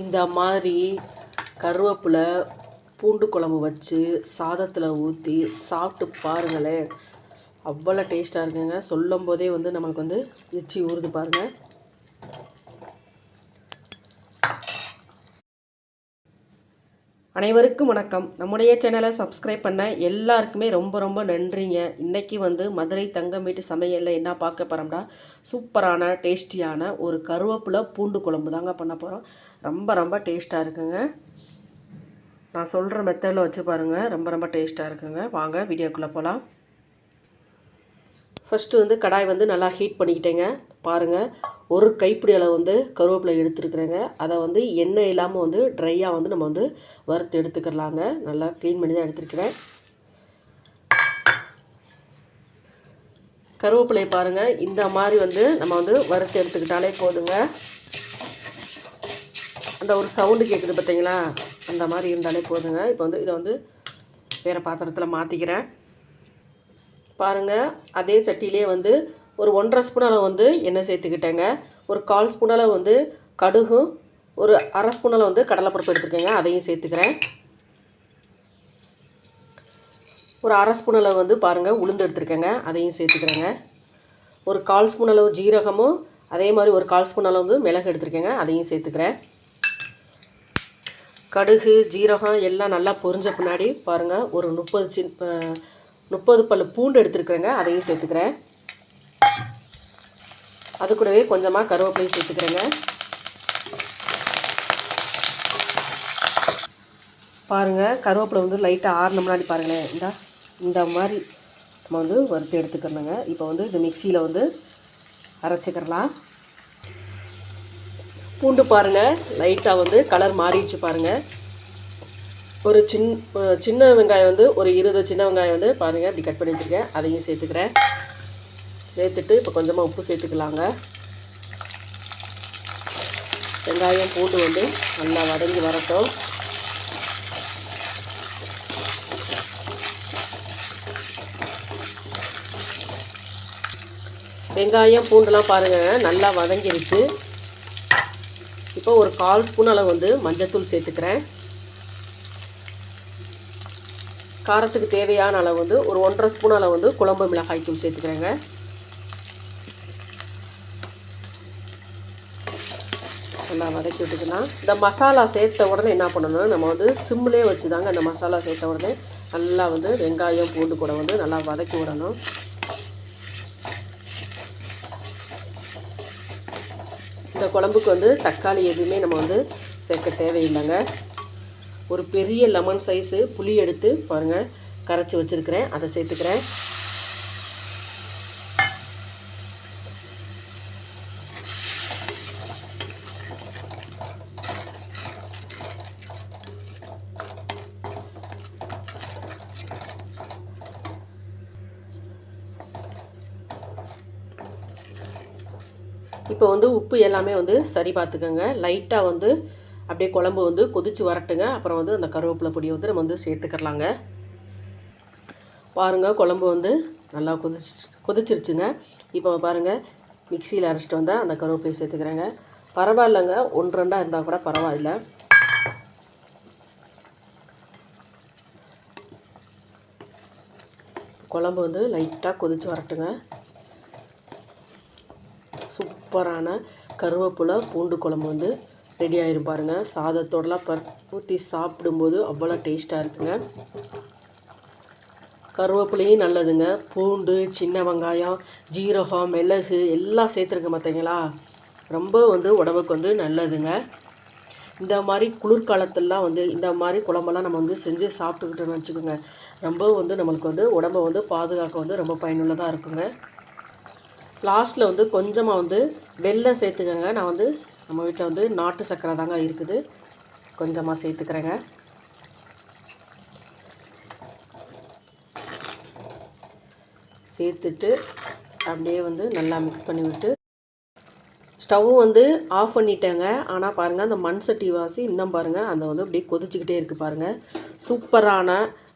இந்த மாதிரி கருவேப்பிலை பூண்டு குழம்பு வச்சு சாதத்தில் ஊற்றி சாப்பிட்டு பாருங்களேன். அவ்வளோ டேஸ்ட்டாக இருக்குங்க. சொல்லும் போதே வந்து நம்மளுக்கு வந்து எச்சி ஊறுது பாருங்கள் அனைவருக்கும் வணக்கம். நம்முடைய சேனலை சப்ஸ்கிரைப் பண்ண எல்லாருக்குமே ரொம்ப ரொம்ப நன்றிங்க. இன்றைக்கி வந்து மதுரை தங்கம் வீட்டு சமையலில் என்ன பார்க்க போகிறோம்னா சூப்பரான டேஸ்டியான ஒரு கருவேப்பிலை பூண்டு குழம்பு தாங்க பண்ண போகிறோம் ரொம்ப ரொம்ப டேஸ்ட்டாக இருக்குங்க. நான் சொல்கிற மெத்தடில் வச்சு பாருங்கள் ரொம்ப ரொம்ப டேஸ்ட்டாக இருக்குங்க. வாங்க வீடியோக்குள்ளே போகலாம் ஃபஸ்ட்டு வந்து கடாய் வந்து நல்லா ஹீட் பண்ணிக்கிட்டேங்க. பாருங்கள் ஒரு கைப்பிடி அளவு வந்து கருவேப்பிலை எடுத்துருக்குறேங்க. அதை வந்து எண்ணெய் இல்லாமல் வந்து ட்ரையாக வந்து நம்ம வந்து வறுத்து எடுத்துக்கிறலாங்க நல்லா க்ளீன் பண்ணி தான் எடுத்துருக்கிறேன். கருவேப்பிலையை பாருங்கள் இந்த மாதிரி வந்து நம்ம வந்து வறுத்து எடுத்துக்கிட்டாலே போதுங்க. அந்த ஒரு சவுண்டு கேட்குது பார்த்தீங்களா அந்த மாதிரி இருந்தாலே போதுங்க. இப்போ வந்து இதை வந்து வேறு பாத்திரத்தில் மாற்றிக்கிறேன் பாருங்கள் அதே சட்டியிலே வந்து ஒரு ஒன்றரை ஸ்பூன் அளவு வந்து எண்ணெய் சேர்த்துக்கிட்டேங்க. ஒரு கால் ஸ்பூன் அளவு வந்து கடுகும் ஒரு அரை ஸ்பூன் அளவு வந்து கடலைப்பருப்பு எடுத்துருக்கேங்க அதையும் சேர்த்துக்கிறேன். ஒரு அரை ஸ்பூன் அளவு வந்து பாருங்கள் உளுந்து எடுத்துருக்கேங்க. அதையும் சேர்த்துக்கிறேங்க. ஒரு கால் ஸ்பூன் அளவு ஜீரகமும் அதே மாதிரி ஒரு கால் ஸ்பூன் அளவு வந்து மிளகு எடுத்துருக்கேங்க. அதையும் சேர்த்துக்கிறேன். கடுகு ஜீரகம் எல்லாம் நல்லா பொரிஞ்ச பின்னாடி பாருங்கள் ஒரு முப்பது சின் முப்பது பல் பூண்டு எடுத்துருக்குறேங்க அதையும் சேர்த்துக்கிறேன். அது கூடவே கொஞ்சமாக கருவேப்பிலையும் சேர்த்துக்கிறேங்க. பாருங்கள் கருவேப்பிலை வந்து லைட்டாக ஆறின முன்னாடி பாருங்களேன். இந்த இந்த மாதிரி நம்ம வந்து வறுத்து எடுத்துக்கிறணுங்க. இப்போ வந்து இந்த மிக்சியில் வந்து அரைச்சிக்கிறலாம். பூண்டு பாருங்கள் லைட்டாக வந்து கலர் மாறிடுச்சு பாருங்கள் ஒரு சின் சின்ன வெங்காயம் வந்து ஒரு இருபது சின்ன வெங்காயம் வந்து பாருங்கள் இப்படி கட் பண்ணி வச்சுருக்கேன். அதையும் சேர்த்துக்கிறேன். சேர்த்துட்டு இப்போ கொஞ்சமாக உப்பு சேர்த்துக்கலாங்க. வெங்காயம் பூண்டு வந்து நல்லா வதங்கி வரட்டும். வெங்காயம் பூண்டுலாம் பாருங்கள் நல்லா வதங்கிருச்சு. இப்போ ஒரு கால் ஸ்பூன் அளவு வந்து மஞ்சத்தூள் சேர்த்துக்கிறேன். காரத்துக்கு தேவையான அளவு வந்து ஒரு ஒன்றரை ஸ்பூன் அளவு வந்து குழம்பு மிளகாய் தூள் சேர்த்துக்கிறேங்க. நல்லா வதக்கி விட்டுக்கலாம். இந்த மசாலா சேர்த்த உடனே என்ன பண்ணணும் நம்ம வந்து சிம்லேயே வச்சு தாங்க இந்த மசாலா சேர்த்த உடனே நல்லா வந்து வெங்காயம் பூண்டு கூட வந்து நல்லா வதக்கி விடணும். இந்த குழம்புக்கு வந்து தக்காளி எதுவுமே நம்ம வந்து சேர்க்க தேவையில்லைங்க. ஒரு பெரிய லெமன் சைஸு புளி எடுத்து பாருங்கள் கரைச்சி வச்சுருக்கிறேன். அதை சேர்த்துக்கிறேன். இப்போ வந்து உப்பு எல்லாமே வந்து சரி பார்த்துக்கோங்க. லைட்டாக வந்து அப்படியே குழம்பு வந்து கொதித்து வரட்டுங்க. அப்புறம் வந்து அந்த கருவேப்பிலை பொடியை வந்து நம்ம வந்து சேர்த்துக்கலாங்க பாருங்கள் குழம்பு வந்து நல்லா கொதிச்சு கொதிச்சிருச்சுங்க. இப்போ பாருங்கள் மிக்சியில் அரைச்சிட்டு வந்தால் அந்த கருவேப்பிலையை சேர்த்துக்கிறேங்க. பரவாயில்லைங்க ஒன்று ரெண்டாக இருந்தால் கூட பரவாயில்ல. குழம்பு வந்து லைட்டாக கொதித்து வரட்டுங்க. சூப்பரான கருவேப்பிலை பூண்டு குழம்பு வந்து ரெடி ஆயிரும் பாருங்கள் சாதத்தோடலாம் பர் ஊற்றி சாப்பிடும்போது அவ்வளோ டேஸ்ட்டாக இருக்குங்க. கருவேப்பிலையும் நல்லதுங்க. பூண்டு சின்ன வெங்காயம் ஜீரகம் மிளகு எல்லாம் சேர்த்துருங்க பார்த்தீங்களா ரொம்ப வந்து உடம்புக்கு வந்து நல்லதுங்க. இந்த மாதிரி குளிர்காலத்திலலாம் வந்து இந்த மாதிரி குழம்பெல்லாம் நம்ம வந்து செஞ்சு சாப்பிட்டுக்கிட்டோன்னு வச்சுக்கோங்க. ரொம்ப வந்து நம்மளுக்கு வந்து உடம்பை வந்து பாதுகாக்க வந்து ரொம்ப பயனுள்ளதாக இருக்குங்க. லாஸ்ட்டில் வந்து கொஞ்சமாக வந்து வெள்ளம் சேர்த்துக்கோங்க. நான் வந்து நம்ம வீட்டில் வந்து நாட்டு சர்க்கரை தாங்க இருக்குது. கொஞ்சமாக சேர்த்துக்கிறேங்க. சேர்த்துட்டு அப்படியே வந்து நல்லா மிக்ஸ் பண்ணி விட்டு ஸ்டவ்வும் வந்து ஆஃப் பண்ணிட்டேங்க. ஆனால் பாருங்கள் அந்த மண் சட்டி வாசி இன்னும் பாருங்கள் அந்த வந்து அப்படியே கொதிச்சுக்கிட்டே இருக்குது பாருங்கள் சூப்பரான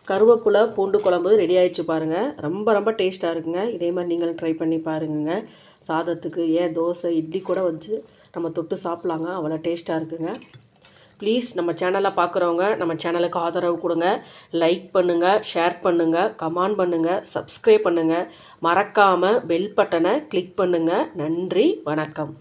கருவேப்பிலை பூண்டு குழம்பு ரெடி ஆயிடுச்சு பாருங்கள் ரொம்ப ரொம்ப டேஸ்ட்டாக இருக்குங்க. இதே மாதிரி நீங்களும் ட்ரை பண்ணி பாருங்க சாதத்துக்கு ஏன் தோசை இட்லி கூட வச்சு நம்ம தொட்டு சாப்பிட்லாங்க. அவ்வளோ டேஸ்ட்டாக இருக்குங்க. ப்ளீஸ் நம்ம சேனலை பார்க்குறவங்க நம்ம சேனலுக்கு ஆதரவு கொடுங்க. லைக் பண்ணுங்கள் ஷேர் பண்ணுங்கள் கமெண்ட் பண்ணுங்கள் சப்ஸ்கிரைப் பண்ணுங்கள் மறக்காமல் பெல் பட்டனை கிளிக் பண்ணுங்கள் நன்றி வணக்கம்.